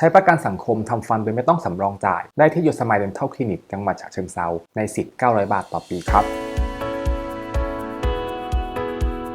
ช้ประกันสังคมทำฟันโดยไม่ต้องสำรองจ่าย ได้ที่ยศมายเดนทัลคลินิกจังหวัดฉะเชิงเซาในสิทธิ์900 บาทต่อปีครับ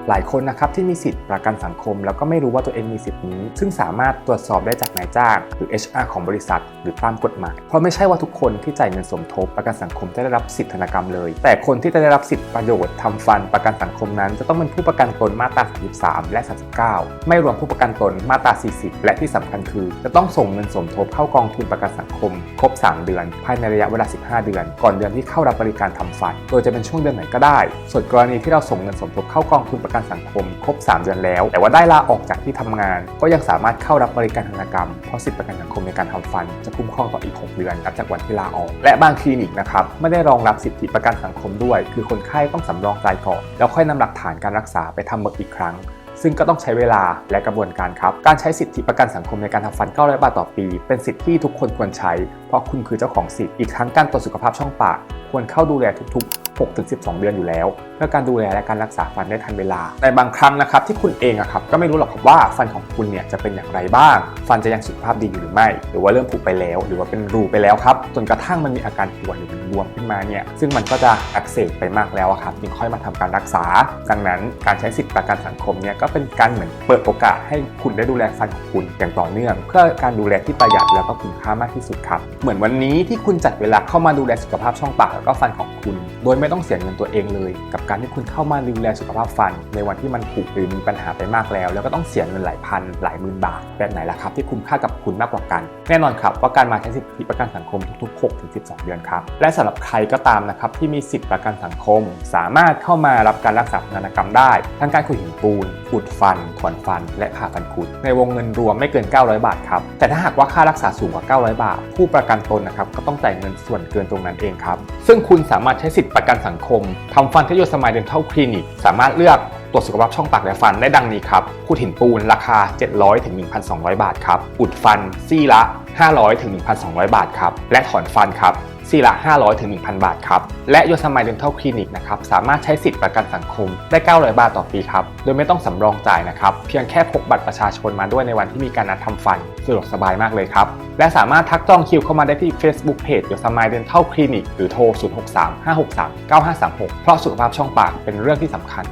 หลายคนนะครับที่มีสิทธิ์ประกันสังคม แล้วก็ไม่รู้ว่าตัวเองมีสิทธิ์นี้ ซึ่งสามารถตรวจสอบได้จากนายจ้างหรือ HR ของบริษัท หรือตามกฎหมาย เพราะไม่ใช่ว่าทุกคนที่จ่ายเงินสมทบประกันสังคมจะได้รับสิทธิธนกรรมเลย แต่คนที่จะได้รับสิทธิประโยชน์ทำฟันประกันสังคมนั้น จะต้องเป็นผู้ประกันตนมาตรา33และ 39 ไม่รวมผู้ประกันตนมาตรา 40 และที่สำคัญคือ จะต้องส่งเงินสมทบเข้ากองทุนประกันสังคม ครบ 3 เดือน ภายในระยะเวลา 15 เดือน ก่อนเดือนที่เข้ารับบริการทำฟัน โดยจะเป็นช่วงเดือนไหนก็ได้ ส่วนกรณีที่เราส่งเงินสมทบเข้ากองทุนประกันสังคมครบ 3 เดือนแล้ว แต่ว่าได้ลาออกจากที่ทำงาน ก็ยังสามารถเข้ารับบริการธนกรรม เพราะสิทธิประกันสังคมในการทำฟัน จะคุ้มครองต่ออีก 6 เดือนนับจากวันที่ลาออก และบางคลินิกนะครับไม่ได้รองรับสิทธิประกันสังคมด้วย คือคนไข้ต้องสำรองจ่ายก่อนแล้วค่อยนำหลักฐานการรักษาไปทำเบิกอีกครั้งซึ่งก็ต้องใช้เวลาและกระบวนการครับ การใช้สิทธิประกันสังคมในการทำฟัน 900 บาทต่อปี เป็นสิทธิที่ทุกคนควรใช้ เพราะคุณคือเจ้าของสิทธิ์ อีกทั้งการตรวจสุขภาพช่องปาก ควรเข้าดูแลทุกๆ 6-12 เดือนอยู่แล้วเพื่อการดูแลและการรักษาฟันได้ทันเวลาแต่บางครั้งนะครับที่คุณเองอะครับก็ไม่รู้หรอกครับว่าฟันของคุณเนี่ยจะเป็นอย่างไรบ้าง ฟันจะยังสุขภาพดีอยู่หรือไม่ หรือว่าเริ่มผุไปแล้ว หรือว่าเป็นรูไปแล้วครับจนกระทั่งมันมีอาการปวดหรือมันบวมขึ้นมาเนี่ยซึ่งมันก็จะอักเสบไปมากแล้วอะครับจึงค่อยมาทำการรักษา ดังนั้นการใช้สิทธิประกันสังคมเนี่ยก็เป็นการเหมือนเปิดโอกาสให้คุณได้ดูแลฟันของคุณอย่างต่อเนื่อง เพื่อการดูแลที่ประหยัดแล้วก็คุ้มค่ามากที่สุดครับเหมือนวันนี้ที่คุณจัดเวลาเข้ามาดูแลสุขภาพช่องปากแล้วก็ฟันของคุณ โดยไม่ไม่ต้องเสียเงินตัวเองเลย กับการที่คุณเข้ามาดูแลสุขภาพฟัน ในวันที่มันผุหรือมีปัญหาไปมากแล้ว แล้วก็ต้องเสียเงินหลายพันหลายหมื่นบาทแบบไหนล่ะครับ ที่คุ้มค่ากับคุณมากกว่ากัน แน่นอนครับว่าการมาใช้สิทธิประกันสังคมทุกๆ6-12 เดือนครับและสำหรับใครก็ตามนะครับที่มีสิทธิประกันสังคม สามารถเข้ามารับการรักษาพันธกรรมได้ทั้งการขุดหินปูนอุดฟันถอนฟัน และผ่าฟันคุด ในวงเงินรวมไม่เกิน 900 บาทครับแต่ถ้าหากว่าค่ารักษาสูงกว่า 900 บาท ผู้ประกันตนนะครับก็ต้องจ่ายเงินส่วนเกินตรงนั้นเองครับซึ่งคุณสามารถใช้สิทธิประกันสังคมทำฟันที่โยสมายเดนทัลคลินิกสามารถเลือกตรวจสุขภาพช่องปากและฟันได้ดังนี้ครับขูดหินปูนราคา 700ถึง1,200 บาทครับอุดฟันซี่ละ 500ถึง1,200 บาทครับและถอนฟันครับ ซี่ละ 500ถึง1,000 บาทครับ และยสมายเดนทัลคลินิกนะครับสามารถใช้สิทธิประกันสังคมได้ 900 บาทต่อปีครับ โดยไม่ต้องสำรองจ่ายนะครับ เพียงแค่พกบัตรประชาชนมาด้วยในวันที่มีการนัดทำฟันสะดวกสบายมากเลยครับ และสามารถทักจองคิวเข้ามาได้ที่ Facebook Page ยสมายเดนทัลคลินิกหรือโทร 063 563 9536 เพราะสุขภาพช่องปากเป็นเรื่องที่สำคัญ